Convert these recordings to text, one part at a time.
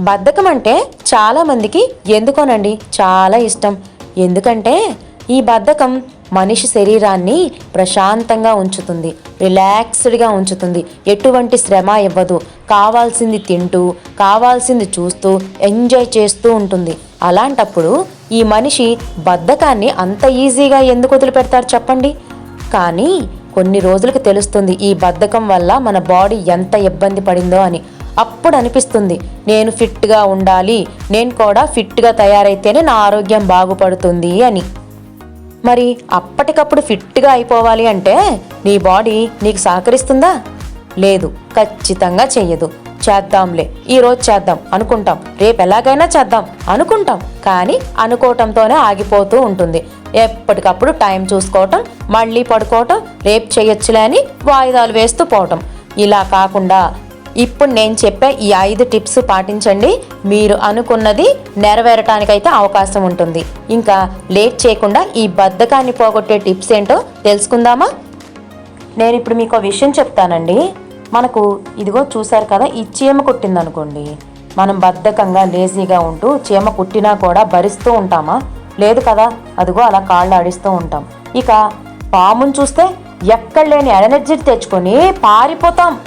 బద్ధకం అంటే చాలామందికి ఎందుకోనండి? చాలా ఇష్టం. ఎందుకంటే ఈ బద్ధకం మనిషి శరీరాన్ని ప్రశాంతంగా ఉంచుతుంది రిలాక్స్డ్గా ఉంచుతుంది. ఎటువంటి శ్రమ ఇవ్వదు. కావాల్సింది తింటూ కావాల్సింది చూస్తూ ఎంజాయ్ చేస్తూ ఉంటుంది. అలాంటప్పుడు ఈ మనిషి బద్ధకాన్ని అంత ఈజీగా ఎందుకు వదిలిపెడతారు చెప్పండి? కానీ కొన్ని రోజులకు తెలుస్తుంది ఈ బద్ధకం వల్ల మన బాడీ ఎంత ఇబ్బంది పడిందో అని. అప్పుడు అనిపిస్తుంది నేను ఫిట్గా ఉండాలి. నేను కూడా ఫిట్గా తయారైతేనే నా ఆరోగ్యం బాగుపడుతుంది అని. మరి అప్పటికప్పుడు ఫిట్గా అయిపోవాలి అంటే నీ బాడీ నీకు సహకరిస్తుందా? లేదు. ఖచ్చితంగా చెయ్యదు. చేద్దాంలే. ఈరోజు చేద్దాం. అనుకుంటాం. రేపు ఎలాగైనా చేద్దాం. అనుకుంటాం. కానీ అనుకోవటంతోనే ఆగిపోతూ ఉంటుంది. ఎప్పటికప్పుడు టైం చూసుకోవటం మళ్ళీ పడుకోవటం రేపు చేయొచ్చులే అని వాయిదాలు వేస్తూ పోవటం. ఇలా కాకుండా ఇప్పుడు నేను చెప్పే ఈ ఐదు టిప్స్ పాటించండి. మీరు అనుకున్నది నెరవేరటానికైతే అవకాశం ఉంటుంది. ఇంకా లేట్ చేయకుండా ఈ బద్ధకాన్ని పోగొట్టే టిప్స్ ఏంటో తెలుసుకుందామా? నేను ఇప్పుడు మీకు ఒక విషయం చెప్తానండి. మనకు ఇదిగో చూశారు కదా ఈ చీమ కుట్టిందనుకోండి. మనం బద్ధకంగా లేజీగా ఉంటూ చీమ కుట్టినా కూడా భరిస్తూ ఉంటామా? లేదు కదా అదిగో అలా కాళ్ళు ఆడిస్తూ ఉంటాం. ఇక పాముని చూస్తే ఎక్కడ లేని ఎనర్జీ తెచ్చుకొని పారిపోతాం.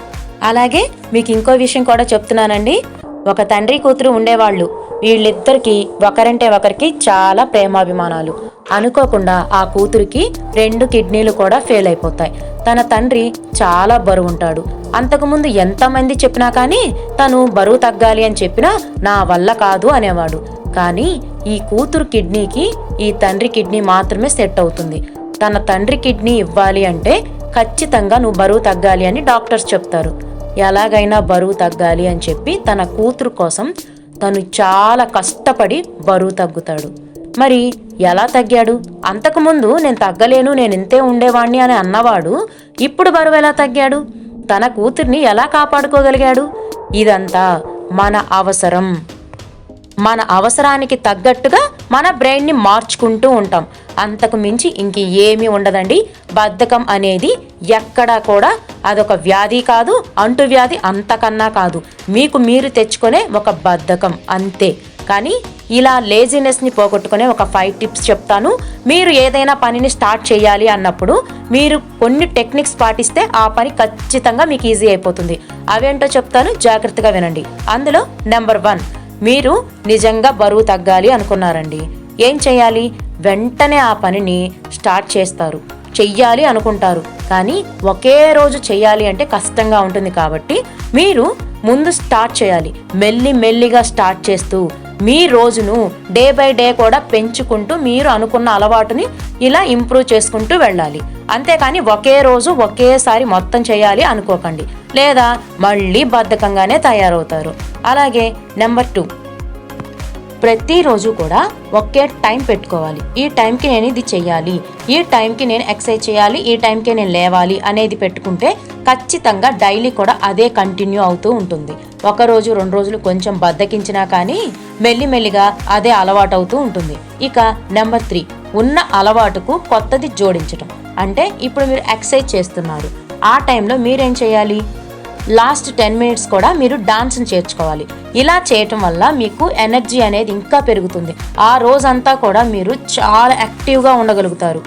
అలాగే మీకు ఇంకో విషయం కూడా చెప్తున్నానండి. ఒక తండ్రి కూతురు ఉండేవాళ్ళు. వీళ్ళిద్దరికి ఒకరంటే ఒకరికి చాలా ప్రేమాభిమానాలు. అనుకోకుండా ఆ కూతురికి రెండు కిడ్నీలు కూడా ఫెయిల్ అయిపోతాయి. తన తండ్రి చాలా బరువు ఉంటాడు. అంతకుముందు ఎంతమంది చెప్పినా కానీ తను బరువు తగ్గాలి అని చెప్పినా నా వల్ల కాదు అనేవాడు. కానీ ఈ కూతురు కిడ్నీకి ఈ తండ్రి కిడ్నీ మాత్రమే సెట్ అవుతుంది. తన తండ్రి కిడ్నీ ఇవ్వాలి అంటే ఖచ్చితంగా నువ్వు బరువు తగ్గాలి అని డాక్టర్స్ చెప్తారు. ఎలాగైనా బరువు తగ్గాలి అని చెప్పి తన కూతురు కోసం తను చాలా కష్టపడి బరువు తగ్గుతాడు. మరి ఎలా తగ్గాడు? అంతకుముందు నేను తగ్గలేను నేను ఇంతే ఉండేవాణ్ణి అని అన్నవాడు ఇప్పుడు బరువు ఎలా తగ్గాడు? తన కూతుర్ని ఎలా కాపాడుకోగలిగాడు? ఇదంతా మన అవసరం. మన అవసరానికి తగ్గట్టుగా మన బ్రెయిన్ని మార్చుకుంటూ ఉంటాం. అంతకు మించి ఇంక ఏమీ ఉండదండి. బద్ధకం అనేది ఎక్కడా కూడా అదొక వ్యాధి కాదు అంటువ్యాధి అంతకన్నా కాదు. మీకు మీరు తెచ్చుకునే ఒక బద్ధకం అంతే. కానీ ఇలా లేజినెస్ని పోగొట్టుకునే ఒక ఫైవ్ టిప్స్ చెప్తాను. మీరు ఏదైనా పనిని స్టార్ట్ చేయాలి అన్నప్పుడు మీరు కొన్ని టెక్నిక్స్ పాటిస్తే ఆ పని ఖచ్చితంగా మీకు ఈజీ అయిపోతుంది. అవేంటో చెప్తాను జాగ్రత్తగా వినండి. అందులో నెంబర్ వన్ మీరు నిజంగా బరువు తగ్గాలి అనుకున్నారండి. ఏం చేయాలి? వెంటనే ఆ పనిని స్టార్ట్ చేస్తారు. చెయ్యాలి అనుకుంటారు. కానీ ఒకే రోజు చేయాలి అంటే కష్టంగా ఉంటుంది కాబట్టి మీరు ముందు స్టార్ట్ చేయాలి. మెల్లి మెల్లిగా స్టార్ట్ చేస్తూ మీ రోజును డే బై డే కూడా పెంచుకుంటూ మీరు అనుకున్న అలవాటుని ఇలా ఇంప్రూవ్ చేసుకుంటూ వెళ్ళాలి. అంతేకాని ఒకే రోజు ఒకేసారి మొత్తం చేయాలి అనుకోకండి. లేదా మళ్ళీ బద్ధకంగానే తయారవుతారు. అలాగే నెంబర్ టూ. ప్రతిరోజు కూడా ఒకే టైం పెట్టుకోవాలి. ఈ టైంకి నేను ఇది చెయ్యాలి. ఈ టైంకి నేను ఎక్సర్సైజ్ చేయాలి. ఈ టైంకి నేను లేవాలి అనేది పెట్టుకుంటే ఖచ్చితంగా డైలీ కూడా అదే కంటిన్యూ అవుతూ ఉంటుంది. ఒక రోజు రెండు రోజులు కొంచెం బద్దకించినా కానీ మెల్లిమెల్లిగా అదే అలవాటు అవుతూ ఉంటుంది. ఇక నెంబర్ త్రీ. ఉన్న అలవాటుకు కొత్తది జోడించడం అంటే ఇప్పుడు మీరు ఎక్సర్సైజ్ చేస్తున్నారు. ఆ టైంలో మీరేం చేయాలి? లాస్ట్ టెన్ మినిట్స్ కూడా మీరు డాన్స్ని చేర్చుకోవాలి. ఇలా చేయటం వల్ల మీకు ఎనర్జీ అనేది ఇంకా పెరుగుతుంది. ఆ రోజంతా కూడా మీరు చాలా యాక్టివ్గా ఉండగలుగుతారు.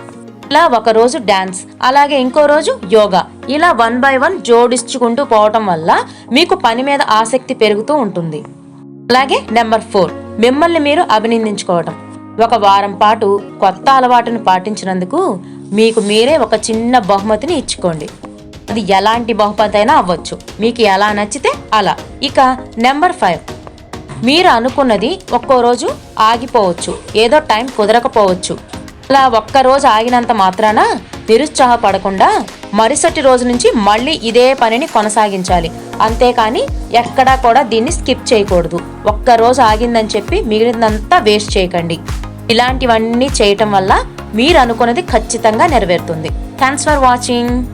ఇలా ఒక రోజు డ్యాన్స్ అలాగే ఇంకో రోజు యోగా. ఇలా వన్ బై వన్ జోడించుకుంటూ పోవటం వల్ల మీకు పని మీద ఆసక్తి పెరుగుతూ ఉంటుంది. అలాగే నెంబర్ ఫోర్ మిమ్మల్ని మీరు అభినందించుకోవటం. ఒక వారం పాటు కొత్త అలవాటును పాటించినందుకు మీకు మీరే ఒక చిన్న బహుమతిని ఇచ్చుకోండి. అది ఎలాంటి బహుమతి అయినా అవ్వచ్చు. మీకు ఎలా నచ్చితే అలా. ఇక నెంబర్ ఫైవ్. మీరు అనుకున్నది ఒక్కో రోజు ఆగిపోవచ్చు. ఏదో టైం కుదరకపోవచ్చు. అలా ఒక్క రోజు ఆగినంత మాత్రాన నిరుత్సాహపడకుండా మరుసటి రోజు నుంచి మళ్ళీ ఇదే పనిని కొనసాగించాలి. అంతేకాని ఎక్కడా కూడా దీన్ని స్కిప్ చేయకూడదు. ఒక్క రోజు ఆగిందని చెప్పి మిగిలినంతా వేస్ట్ చేయకండి. ఇలాంటివన్నీ చేయటం వల్ల మీరు అనుకున్నది ఖచ్చితంగా నెరవేరుతుంది. Thanks for watching.